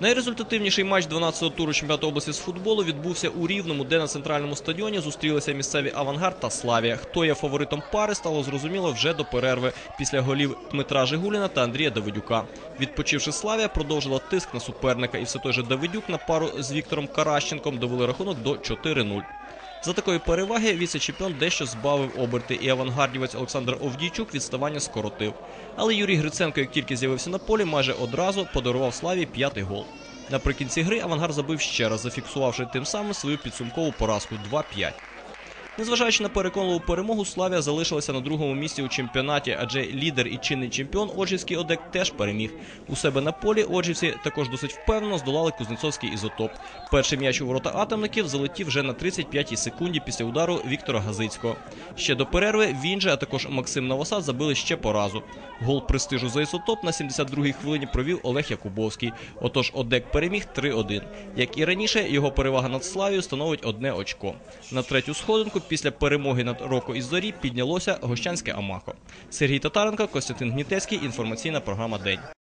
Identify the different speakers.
Speaker 1: Найрезультативніший матч 12-го туру чемпіонату області з футболу відбувся у Рівному, де на центральному стадіоні зустрілися місцеві авангард та Славія. Хто є фаворитом пари, стало зрозуміло вже до перерви після голів Дмитра Жигуліна та Андрія Давидюка. Відпочивши Славія, продовжила тиск на суперника, і все той же Давидюк на пару з Віктором Каращенком довели рахунок до 4-0. За такої переваги віце-чемпіон дещо збавив оберти, і авангардівець Олександр Овдійчук відставання скоротив. Але Юрій Гриценко, як тільки з'явився на полі, майже одразу подарував Славі п'ятий гол. Наприкінці гри авангард забив ще раз, зафіксувавши тим самим свою підсумкову поразку 2-5. Незважаючи на переконливу перемогу, Славія залишилася на другому місці у чемпіонаті, адже лідер і чинний чемпіон Оджівський Одек теж переміг. У себе на полі Оджівці також досить впевнено здолали Кузнецовський ізотоп. Перший м'яч у ворота атомників залетів вже на 35-й секунді після удару Віктора Газицького. Ще до перерви він же, а також Максим Новосад забили ще по разу. Гол престижу за ізотоп на 72-й хвилині провів Олег Якубовський. Отож, Одек переміг 3-1. Як і раніше, його перевага над Славією становить одне очко. На третю сходинку після перемоги над року із зорі піднялося гощанське Амако. Сергій Татаренко, Костянтин Гнітецький. Інформаційна програма День.